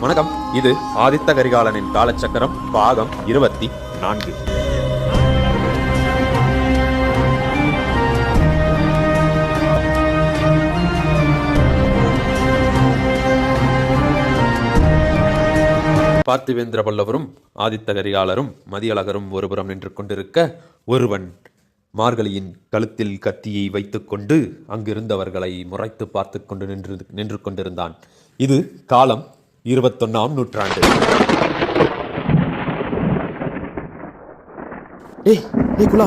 வணக்கம். இது ஆதித்த கரிகாலனின் காலச்சக்கரம் பாகம் இருபத்தி நான்கு. பார்த்திவேந்திர பல்லவரும் ஆதித்த கரிகாலரும் மதியழகரும் ஒருபுறம் நின்று கொண்டிருக்க ஒருவன் மார்கழியின் கழுத்தில் கத்தியை வைத்துக்கொண்டு அங்கிருந்தவர்களை முறைத்து பார்த்து கொண்டு நின்று நின்று கொண்டிருந்தான். இது காலம் இருபத்தொன்னாம் நூற்றாண்டு. டேய் டேய் குலா.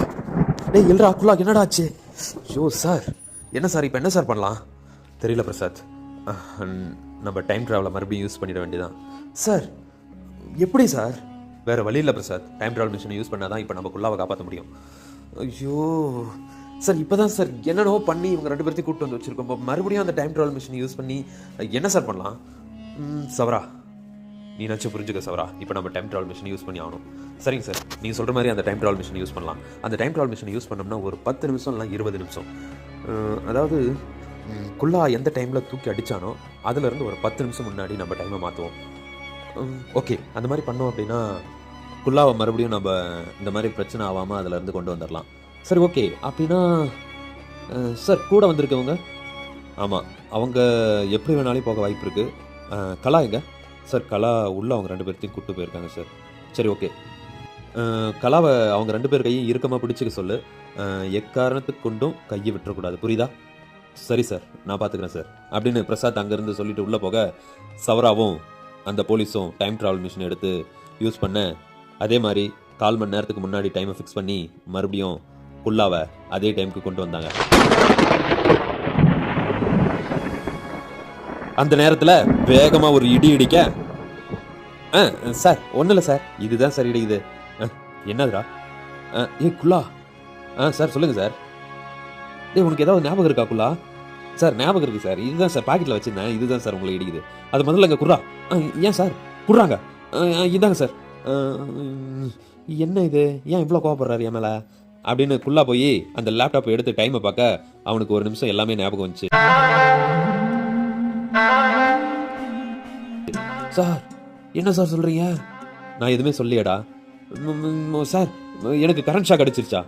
டேய் எல்ரா குலா என்னடா ஆச்சு ஷோ சார். என்ன சார் இப்போ என்ன சார் பண்ணலாம்? தெரியல பிரசாத். நம்ம டைம் ட்ராவலை மறுபடியும் யூஸ் பண்ணிட வேண்டியதான் சார் எப்படி சார்? வேற வழி இல்லை பிரசாத். டைம் ட்ராவல் மிஷினை யூஸ் பண்ணாதான் இப்போ நம்ம குல்லாவை காப்பாற்ற முடியும். ஐயோ. சார் இப்போதான் சார் என்னென்னவோ பண்ணி இவங்க ரெண்டு பேர்த்தையும் கூப்பிட்டு வந்து வச்சிருக்கோம். இப்போ மறுபடியும் அந்த டைம் ட்ராவல் மிஷினை யூஸ் பண்ணி என்ன சார் பண்ணலாம்? சவரா நீ நினச்சி புரிஞ்சுக்க சவரா. இப்போ நம்ம டைம் ட்ராவல் மிஷின் யூஸ் பண்ணி ஆகணும். சரிங்க சார் நீங்கள் சொல்கிற மாதிரி அந்த டைம் ட்ராவல் மிஷின் யூஸ் பண்ணலாம். அந்த டைம் ட்ராவல் மிஷினை யூஸ் பண்ணோம்னா ஒரு பத்து நிமிஷம் இல்லை இருபது நிமிஷம். அதாவது குல்லா எந்த டைமில் தூக்கி அடித்தானோ அதுலேருந்து ஒரு பத்து நிமிஷம் முன்னாடி நம்ம டைமை மாற்றுவோம் ஓகே அந்த மாதிரி பண்ணோம் அப்படின்னா குல்லாவை மறுபடியும் நம்ம இந்த மாதிரி பிரச்சனை ஆகாமல் அதுலேருந்து கொண்டு வந்துடலாம் சரி ஓகே அப்படின்னா சார் கூட வந்திருக்கவங்க? ஆமாம் அவங்க எப்படி வேணாலும் போக வாய்ப்பு இருக்குது கலா எங்க? சார் கலா உள்ள அவங்க ரெண்டு பேர்த்தையும் கூப்பிட்டு போயிருக்காங்க சார். சரி ஓகே. கலாவை அவங்க ரெண்டு பேர் கையும் இறுக்கமாக பிடிச்சிக்க சொல்லு. எக்காரணத்துக்கு கொண்டும் கையை விட்டுறக்கூடாது. புரியுதா? சரி சார். நான் பார்த்துக்கிறேன் சார். அப்படின்னு பிரசாத் அங்கேருந்து சொல்லிட்டு உள்ளே போக சவராவும் அந்த போலீஸும் டைம் ட்ராவல் மிஷின் எடுத்து யூஸ் பண்ண அதே மாதிரி கால் மணி நேரத்துக்கு முன்னாடி டைமை ஃபிக்ஸ் பண்ணி மறுபடியும் குல்லாவை அதே டைமுக்கு கொண்டு வந்தாங்க. அந்த நேரத்தில் வேகமாக ஒரு இடி இடிக்க ஆ சார் ஒன்றும் இல்லை சார். இதுதான் சார் இடிக்குது. ஆ, என்னதுடா? ஆ, ஏ குல்லா. ஆ சார் சொல்லுங்கள் சார். ஏ உனக்கு ஏதாவது ஞாபகம் இருக்கா குல்லா? சார் ஞாபகம் இருக்கு சார். இதுதான் சார் பாக்கெட்டில் வச்சிருந்தேன். இதுதான் சார் உங்களுக்கு இடிக்குது. அது முதல்ல இங்கே குர்ரா. ஆ, ஏன் சார்? குர்றாங்க ஆ, ஆ, இதாங்க சார். என்ன இது? ஏன் இவ்வளோ கோவப்படுறாரு என் மேலே? அப்படின்னு குள்ளா போய் அந்த லேப்டாப்பை எடுத்து டைமை பார்க்க அவனுக்கு ஒரு நிமிஷம் எல்லாமே ஞாபகம் வந்துச்சு. சார் என்ன சார் சொல்கிறீங்க நான் எதுவுமே சொல்லியடா சார் எனக்கு கரண்ட் ஷாக் அடிச்சிருச்சா?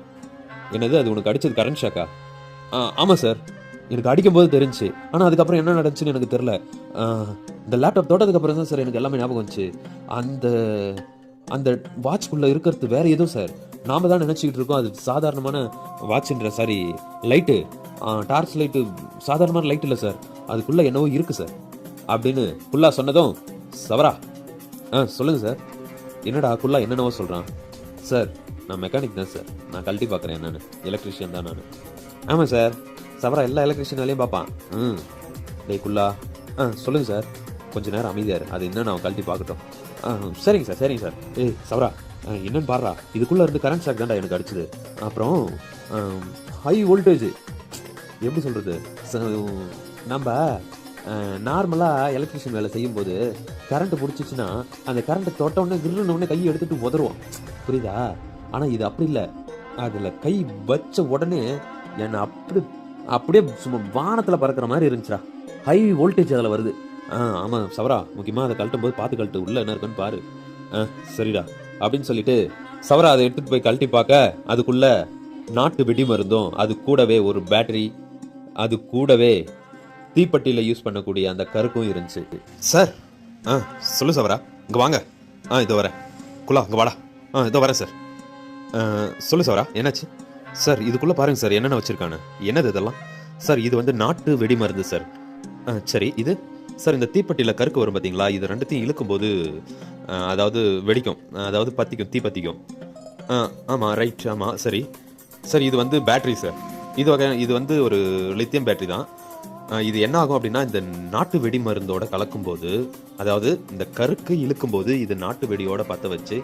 என்னது அது உனக்கு அடிச்சது கரண்ட் ஷாக்கா ஆ? ஆமாம் சார். எனக்கு அடிக்கும்போது தெரிஞ்சுச்சு ஆனால் அதுக்கப்புறம் என்ன நடந்துச்சுன்னு எனக்கு தெரில இந்த லேப்டாப் தொட்டதுக்கப்புறம் தான் சார் எனக்கு எல்லாமே ஞாபகம் வந்துச்சு. அந்த அந்த வாட்ச்குள்ளே இருக்கிறது வேற எதுவும் சார். நாம் தான் நினச்சிக்கிட்டு இருக்கோம். அது சாதாரணமான வாட்ச்ன்ற சாரி லைட்டு டார்ச் லைட்டு சாதாரணமான லைட் இல்லை சார். அதுக்குள்ளே என்னவோ இருக்குது சார். அப்படின்னு ஃபுல்லாக சொன்னதும் சவரா? ஆ சொல்லுங்கள் சார். என்னடா குல்லா என்னென்னவோ சொல்கிறான் சார் நான் மெக்கானிக் தான் சார். நான் கழட்டி பார்க்குறேன் என்னென்னு. எலக்ட்ரிஷியன் தான் நான். ஆமாம் சார். சவரா எல்லா எலக்ட்ரிஷியனாலையும் பார்ப்பான். ம். டேய் குல்லா. ஆ சொல்லுங்கள் சார். கொஞ்ச நேரம் அமைதியார் அது என்னென்னு அவன் கழட்டி பார்க்கட்டும். ஆ சரிங்க சார் சரிங்க சார். ஏய் சவரா ஆ, என்னன்னு பாடுறா இதுக்குள்ளே இருந்து கரண்ட் ஷாக் தான்டா எனக்கு அடிச்சது. அப்புறம் ஹை வோல்டேஜ் எப்படி சொல்கிறது நம்ம நார்மலாக எலக்ட்ரிஷியன் வேலை செய்யும்போது கரண்ட் பிடிச்சிச்சின்னா அந்த கரண்ட்டை தொட்டவுடனே உடனே கையை எடுத்துட்டு உதறுவோம். புரியுதா? ஆனால் இது அப்படி இல்லை. அதில் கை வச்ச உடனே என்னை அப்படி அப்படியே சும்மா வானத்தில் பறக்கிற மாதிரி இருந்துச்சுடா. ஹை வோல்டேஜ் அதில் வருது. ஆ ஆமாம் சவரா முக்கியமாக அதை கழட்டும் போது பார்த்து கழட்டு உள்ளே என்ன இருக்குன்னு பாரு. ஆ சரிடா அப்படின்னு சொல்லிட்டு சவரா அதை எடுத்துகிட்டு போய் கழட்டி பார்க்க அதுக்குள்ளே நாட்டு வெடி மருந்தும் அது கூடவே ஒரு பேட்டரி அது கூடவே தீப்பெட்டியில் யூஸ் பண்ணக்கூடிய அந்த கருக்கும் இருந்துச்சு. சார் ஆ சொல்லு சவரா. இங்கே வாங்க. ஆ இதோ வரேன். குலா இங்கே வாடா. ஆ இதோ வரேன் சார் சொல்லு சவரா என்னாச்சு? சார் இதுக்குள்ளே பாருங்கள் சார் என்னென்ன வச்சுருக்கானு. என்னது இதெல்லாம்? சார் இது வந்து நாட்டு வெடி மருந்து சார் ஆ சரி இது? சார் இந்த தீப்பெட்டியில் கருக்கு வரும் பார்த்தீங்களா இது ரெண்டுத்தையும் இழுக்கும்போது அதாவது வெடிக்கும். அதாவது பற்றிக்கும் தீ பற்றிக்கும் ஆ ஆமாம் ரைட் ஆமாம் சரி. சார் இது வந்து பேட்டரி சார் இது வகை இது வந்து ஒரு லித்தியம் பேட்ரி தான். இது என்ன ஆகும் அப்படின்னா இந்த நாட்டு வெடி மருந்தோட கலக்கும்போது அதாவது இந்த கருக்கு இழுக்கும்போது இது நாட்டு வெடியோட பற்ற வச்சு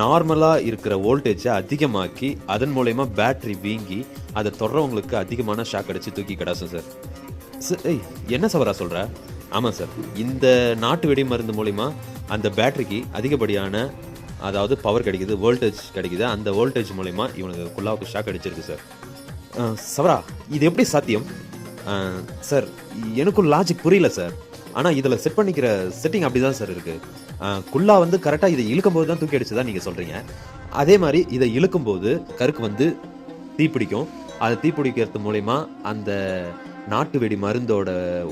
நார்மலாக இருக்கிற வோல்டேஜை அதிகமாக்கி அதன் மூலயமா பேட்டரி வீங்கி அதை தொடரவங்களுக்கு அதிகமான ஷாக் அடித்து தூக்கி கிடாசும் சார். சார் ஏய் என்ன சவரா சொல்கிற ஆமாம் சார். இந்த நாட்டு வெடி மருந்து மூலிமா அந்த பேட்டரிக்கு அதிகப்படியான அதாவது பவர் கிடைக்குது வோல்டேஜ் கிடைக்குது. அந்த வோல்டேஜ் மூலிமா இவனுக்கு குல்லாவுக்கு ஷாக் அடிச்சிருக்கு சார். சவரா இது எப்படி சாத்தியம்? சார் எனக்கும் லாஜிக் புரியல சார். ஆனால் இதில் செட் பண்ணிக்கிற செட்டிங் அப்படி தான் சார் இருக்குது குல்லா வந்து கரெக்டாக இதை இழுக்கும்போது தான் தூக்கி அடிச்சு தான் நீங்கள் சொல்கிறீங்க அதே மாதிரி இதை இழுக்கும்போது கருக்கு வந்து தீப்பிடிக்கும் அதை தீப்பிடிக்கிறது மூலயமா அந்த நாட்டு வெடி மருந்தோட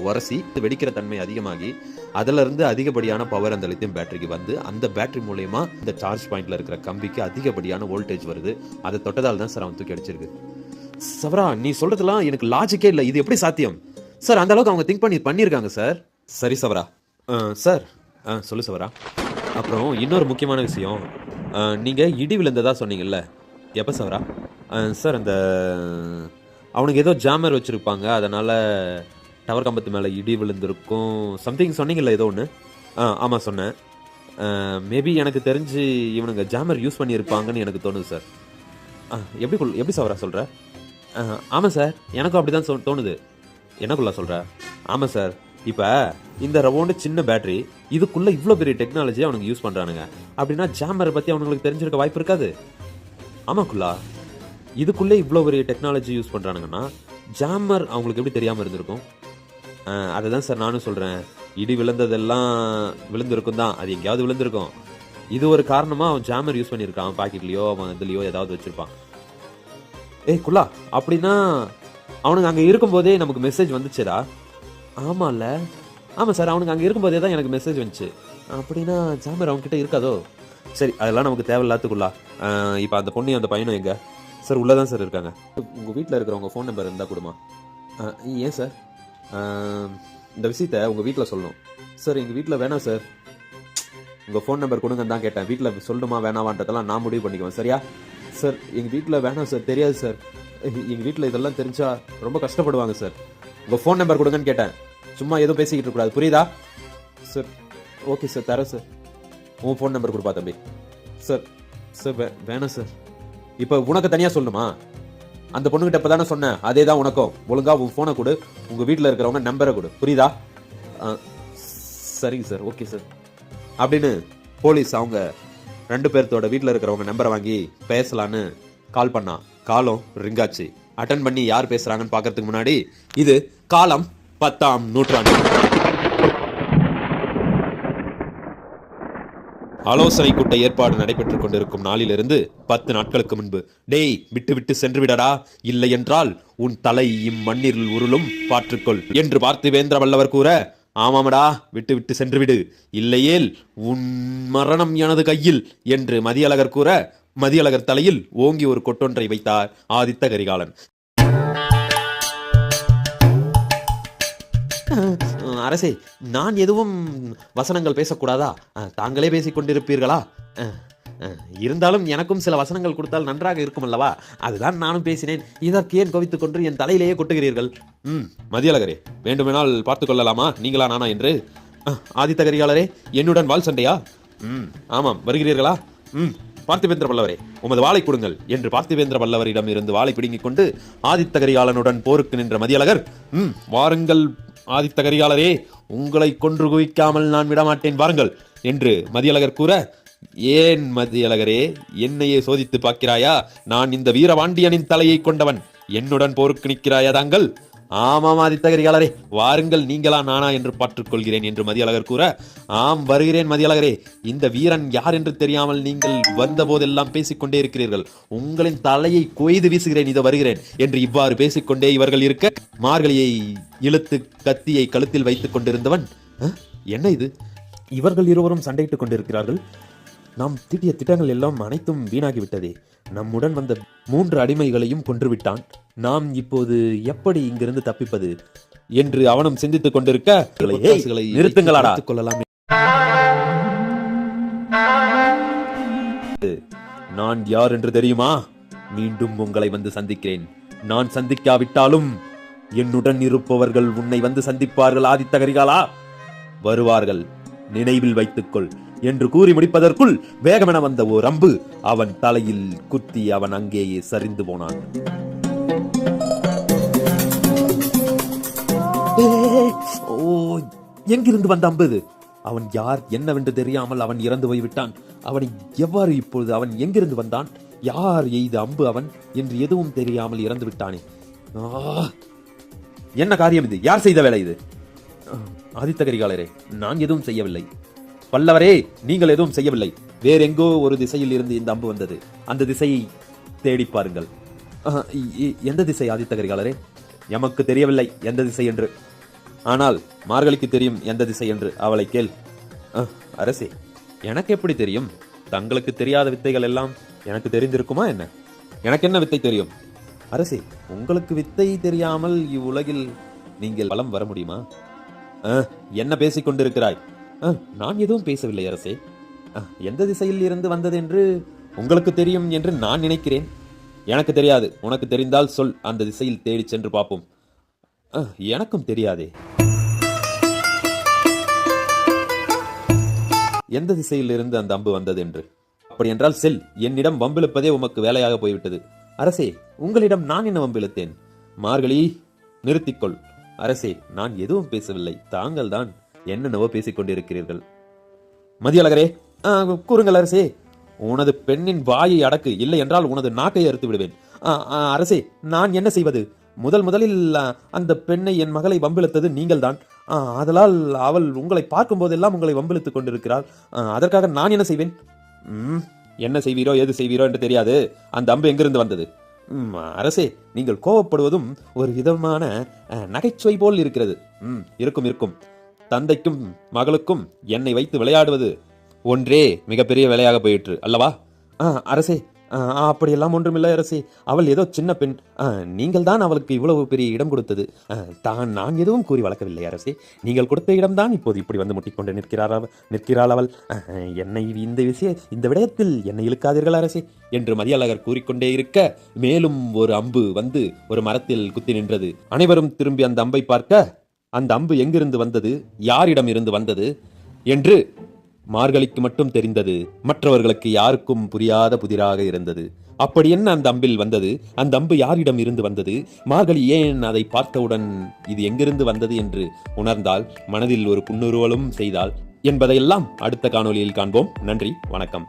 உரசி வெடிக்கிற தன்மை அதிகமாகி அதிலிருந்து அதிகப்படியான பவர் அந்த லித்தியம் பேட்டரிக்கு வந்து அந்த பேட்டரி மூலயமா இந்த சார்ஜ் பாயிண்ட்ல இருக்கிற கம்பிக்கு அதிகப்படியான வோல்டேஜ் வருது. அதை தொட்டதால் தான் சார் அவன் தூக்கி அடிச்சிருக்கு. சவரா நீ சொல்றதெல்லாம் எனக்கு லாஜிக்கே இல்லை. இது எப்படி சாத்தியம்? சார் அந்த அளவுக்கு அவங்க திங்க் பண்ணி பண்ணியிருக்காங்க சார் சரி சவரா. சார் ஆ சொல்லு சவரா. அப்புறம் இன்னொரு முக்கியமான விஷயம். அஹ், நீங்க இடி விழுந்ததா சொன்னீங்கல்ல? எப்போ சவரா? சார் அந்த அவனுக்கு ஏதோ ஜாமர் வச்சிருப்பாங்க. அதனால டவர் கம்பத்து மேலே இடி விழுந்திருக்கும். சம்திங் சொன்னீங்கல்ல ஏதோ ஒன்று ஆ ஆமாம் சொன்னேன். மேபி எனக்கு தெரிஞ்சு இவனுங்க ஜாமர் யூஸ் பண்ணியிருப்பாங்கன்னு எனக்கு தோணுது சார் ஆ எப்படி எப்படி சவரா சொல்கிற ஆமாம் சார். எனக்கும் அப்படி தான் தோணுது. எனக்குள்ள சொல்கிற ஆமாம் சார். இப்போ இந்த ரவுண்டு சின்ன பேட்டரி இதுக்குள்ளே இவ்வளோ பெரிய டெக்னாலஜி அவனுக்கு யூஸ் பண்ணுறானுங்க அப்படின்னா ஜாமரை பற்றி அவனுங்களுக்கு தெரிஞ்சிருக்க வாய்ப்பு இருக்காது. ஆமாக்குள்ளா. இதுக்குள்ளே இவ்வளோ பெரிய டெக்னாலஜி யூஸ் பண்ணுறானுங்கன்னா ஜாமர் அவங்களுக்கு எப்படி தெரியாமல் இருந்திருக்கும்? அதை தான் சார் நானும் சொல்கிறேன் இடி விழுந்ததெல்லாம் விழுந்திருக்கும் தான். அது எங்கேயாவது விழுந்திருக்கும். இது ஒரு காரணமாக அவன் ஜாமர் யூஸ் பண்ணியிருக்கான். பாக்கெட்லேயோ அவன் இதுலேயோ ஏதாவது வச்சுருப்பான். ஏய் குல்லா அப்படின்னா அவனுக்கு அங்கே இருக்கும்போதே நமக்கு மெசேஜ் வந்துச்சுடா. ஆமாம்ல ஆமாம் சார் அவனுக்கு அங்கே இருக்கும்போதே தான் எனக்கு மெசேஜ் வந்துச்சு. அப்படின்னா ஜாமர் அவன்கிட்ட இருக்காதோ? சரி அதெல்லாம் நமக்கு தேவையில்லாத்துக்குள்ளா இப்போ அந்த பொண்ணு அந்த பையனும் எங்க? சார் உள்ளே தான் சார் இருக்காங்க. உங்கள் வீட்டில் இருக்கிறவங்க ஃபோன் நம்பர் இருந்தால் கொடுமா? ஏன் சார்? இந்த விஷயத்த உங்கள் வீட்டில் சொல்லணும். சார் எங்கள் வீட்டில் வேணாம் சார். உங்கள் ஃபோன் நம்பர் கொடுங்கன்னு தான் கேட்டேன். வீட்டில் சொல்லணுமா வேணாவான்றதெல்லாம் நான் முடிவு பண்ணிக்குவேன் சரியா? சார் எங்கள் வீட்டில் வேணாம் சார் தெரியாது சார். எங்கள் வீட்டில் இதெல்லாம் தெரிஞ்சா ரொம்ப கஷ்டப்படுவாங்க சார். உங்கள் ஃபோன் நம்பர் கொடுங்கன்னு கேட்டேன். சும்மா எதுவும் பேசிக்கிட்டு இருக்கக்கூடாது. புரியுதா? சார் ஓகே சார் தரேன் சார். உன் ஃபோன் நம்பர் கொடுப்பா தம்பி. சார் சார் வே வேணாம் சார். இப்போ உனக்கு தனியாக சொல்லணுமா? அந்த பொண்ணுகிட்ட இப்போ தானே சொன்னேன். அதே தான் உனக்கும். ஒழுங்காக உன் ஃபோனை கொடு. உங்கள் வீட்டில் இருக்கிறவங்க நம்பரை கொடு. புரியுதா? ஆ, சரிங்க சார் ஓகே சார். அப்படின்னு போலீஸ் அவங்க ரெண்டு பேர்த்தோட வீட்டில் இருக்கிறவங்க நம்பரை வாங்கி பேசலான்னு கால் பண்ணா. காலம் ரிங்காச்சு. அட்டன் பண்ணி யார் பேசுறாங்கன்னு பார்க்கறதுக்கு முன்னாடி இது காலம் பத்தாம் நூற்றாண்டு. ஆலோசனை கூட்ட ஏற்பாடு நடைபெற்றுக் கொண்டிருக்கும் நாளிலிருந்து பத்து நாட்களுக்கு முன்பு. டேய் விட்டு விட்டு சென்று விடடா. இல்லை என்றால் உன் தலை இம்மண்ணில் உருளும் பாற்றுக்கொள் என்று பார்த்திவேந்திர வல்லவர் கூற ஆமாமடா விட்டு விட்டு சென்று விடு இல்லையேல் உன் மரணம் எனது கையில் என்று மதியழகர் கூற மதியழகர் தலையில் ஓங்கி ஒரு கொட்டொன்றை வைத்தார் ஆதித்த கரிகாலன். அரசே நான் எதுவும் வசனங்கள் பேசக்கூடாதா? தாங்களே பேசிக் கொண்டிருப்பீர்களா? இருந்தாலும் எனக்கும் சில வசனங்கள் கொடுத்தால் நன்றாக இருக்கும் அல்லவா அதுதான் நானும் பேசினேன். இதற்கு ஏன் கோவித்துக் கொண்டு என் தலையிலேயே கொட்டுகிறீர்கள்? ம் மதியழகரே வேண்டுமெனால் பார்த்துக்கொள்ளலாமா நீங்களா நானா என்று? ஆதித்த கரிகாலரே என்னுடன் வாள் சண்டையா? ம் ஆமாம் வருகிறீர்களா? ம் பார்த்திபேந்திர பல்லவரே உமது வாளை கொடுங்கள் என்று பார்த்திபேந்திர பல்லவரிடம் இருந்து வாளை பிடுங்கிக் கொண்டு ஆதித்த கரிகாலனுடன் போருக்கு நின்ற மதியழகர் ம் வாருங்கள் ஆதித்த கரிகாலரே உங்களை கொன்று குவிக்காமல் நான் விடமாட்டேன் வாருங்கள் என்று மதியழகர் கூற ஏன் மதியழகரே என்னையே சோதித்து பார்க்கிறாயா? நான் இந்த வீரபாண்டியனின் தலையை கொண்டவன். என்னுடன் போருக்கு நிற்கிறாயா தாங்கள்? ஆமாம் ஆதித்த கரிகாலரே வாருங்கள் நீங்களா நானா என்று பாற்றுக் கொள்கிறேன் என்று மதியழகர் கூற ஆம் வருகிறேன் மதியழகரே இந்த வீரன் யார் என்று தெரியாமல் நீங்கள் வந்த போதெல்லாம் பேசிக்கொண்டே இருக்கிறீர்கள். உங்களின் தலையை கொய்து வீசுகிறேன் இதை வருகிறேன் என்று இவ்வாறு பேசிக்கொண்டே இவர்கள் இருக்க மார்கழியை இழுத்து கத்தியை கழுத்தில் வைத்துக் கொண்டிருந்தவன் என்ன இது? இவர்கள் இருவரும் சண்டையிட்டுக் கொண்டிருக்கிறார்கள். நாம் தீட்டிய திட்டங்கள் எல்லாம் அனைத்தும் வீணாகிவிட்டதே. நம்முடன் வந்த மூன்று அடிமைகளையும் கொன்றுவிட்டான். நாம் இப்போது எப்படி இங்கிருந்து தப்பிப்பது? என்று அவனும் சிந்தித்துக் கொண்டிருக்க "ஏய், நிறுத்துங்களாடா. கொள்ளலாம். நான் யார் என்று தெரியுமா? மீண்டும் உங்களை வந்து சந்திக்கிறேன். நான் சந்திக்காவிட்டாலும் என்னுடன் இருப்பவர்கள் உன்னை வந்து சந்திப்பார்கள் ஆதித்த கரிகாலா. வருவார்கள். நினைவில் வைத்துக்கொள். என்று கூறி முடிப்பதற்குள் வேகமென வந்த ஓர் அம்பு அவன் தலையில் குத்தி அவன் அங்கேயே சரிந்து போனான். ஓ எங்கிருந்து வந்த அம்பு இது? அவன் யார் என்னவென்று தெரியாமல் அவன் இறந்து போய்விட்டான். அவனை எவ்வாறு இப்பொழுது அவன் எங்கிருந்து வந்தான்? யார் எய்த அம்பு அவன் என்று எதுவும் தெரியாமல் இறந்து விட்டானே. என்ன காரியம் இது? யார் செய்த வேலை இது? ஆதித்த கரிகாலரே நான் எதுவும் செய்யவில்லை. பல்லவரே நீங்கள் எதுவும் செய்யவில்லை. வேறெங்கோ ஒரு திசையில் இருந்து இந்த அம்பு வந்தது. அந்த திசையை தேடி பாருங்கள். ஆஹா, இ- இ- எந்த திசை ஆதித்த கரிகாலரே? எமக்கு தெரியவில்லை எந்த திசை என்று. ஆனால் மார்கழிக்கு தெரியும் எந்த திசை என்று. அவளை கேள். அரசே எனக்கு எப்படி தெரியும்? தங்களுக்கு தெரியாத வித்தைகள் எல்லாம் எனக்கு தெரிந்திருக்குமா என்ன? எனக்கு என்ன வித்தை தெரியும்? அரசே உங்களுக்கு வித்தை தெரியாமல் இவ்வுலகில் நீங்கள் வலம் வர முடியுமா? என்ன பேசிக்கொண்டிருக்கிறாய் நான் எதுவும் பேசவில்லை அரசே. எந்த திசையில் இருந்து வந்தது என்று உங்களுக்கு தெரியும் என்று நான் நினைக்கிறேன். எனக்கு தெரியாது. உனக்கு தெரிந்தால் சொல். அந்த திசையில் தேடி சென்று பார்ப்போம். எனக்கும் தெரியாதே. எந்த திசையில் இருந்து அந்த அம்பு வந்தது என்று அப்படி என்றால் செல். என்னிடம் வம்பிழுப்பதே உமக்கு வேலையாக போய்விட்டது. அரசே உங்களிடம் நான் என்ன வம்பிழுத்தேன்? மார்கழி நிறுத்திக்கொள். அரசே நான் எதுவும் பேசவில்லை. தாங்கள் தான் என்னென்னவோ பேசிக் கொண்டிருக்கிறீர்கள். மதியழகரே ஆ, கூறுங்கள் அரசே. உனது பெண்ணின் வாயை அடக்கு இல்லை என்றால் உனது நாக்கை அறுத்து விடுவேன். ஆ, ஆ, அரசே நான் என்ன செய்வது? முதல் முதலில் அந்த பெண்ணை என் மகளை வம்பிழுத்தது நீங்கள்தான். ஆ, ஆதலால் அவள் உங்களை பார்க்கும் போதெல்லாம் உங்களை வம்பிழுத்துக் கொண்டிருக்கிறாள். ஆ, அதற்காக நான் என்ன செய்வேன்? ம், என்ன செய்வீரோ ஏது செய்வீரோ என்று தெரியாது. அந்த அம்பு எங்கிருந்து வந்தது? ம், அரசே நீங்கள் கோவப்படுவதும் ஒரு விதமான நகைச்சுவை போல் இருக்கிறது. ம், இருக்கும் இருக்கும். தந்தைக்கும் மகளுக்கும் என்னை வைத்து விளையாடுவது ஒன்றே மிகப்பெரிய வேலையாக போயிற்று அல்லவா? ஆ, அரசே ஆ, அப்படியெல்லாம் ஒன்றுமில்லை அரசே. அவள் ஏதோ சின்ன பெண். நீங்கள் தான் அவளுக்கு இவ்வளவு பெரிய இடம் கொடுத்தது. ஆ, தான் நான் எதுவும் கூறி வளர்க்கவில்லை அரசே. நீங்கள் கொடுத்த இடம்தான் இப்போது இப்படி வந்து முட்டிக்கொண்டு நிற்கிறார் நிற்கிறாள் அவள். என்னை இந்த விஷய இந்த விடயத்தில் என்னை இழுக்காதீர்கள் அரசே என்று மதியழகர் கூறிக்கொண்டே இருக்க மேலும் ஒரு அம்பு வந்து ஒரு மரத்தில் குத்தி நின்றது. அனைவரும் திரும்பி அந்த அம்பை பார்க்க அந்த அம்பு எங்கிருந்து வந்தது? யாரிடம் இருந்து வந்தது? என்று மார்கழிக்கு மட்டும் தெரிந்தது. மற்றவர்களுக்கு யாருக்கும் புரியாத புதிராக இருந்தது. அப்படி என்ன அந்த அம்பில் வந்தது? அந்த அம்பு யாரிடம் இருந்து வந்தது? மார்கழி ஏன் அதை பார்த்தவுடன் இது எங்கிருந்து வந்தது என்று உணர்ந்தால் மனதில் ஒரு புன்னுருவலும் செய்தால் என்பதையெல்லாம் அடுத்த காணொளியில் காண்போம். நன்றி வணக்கம்.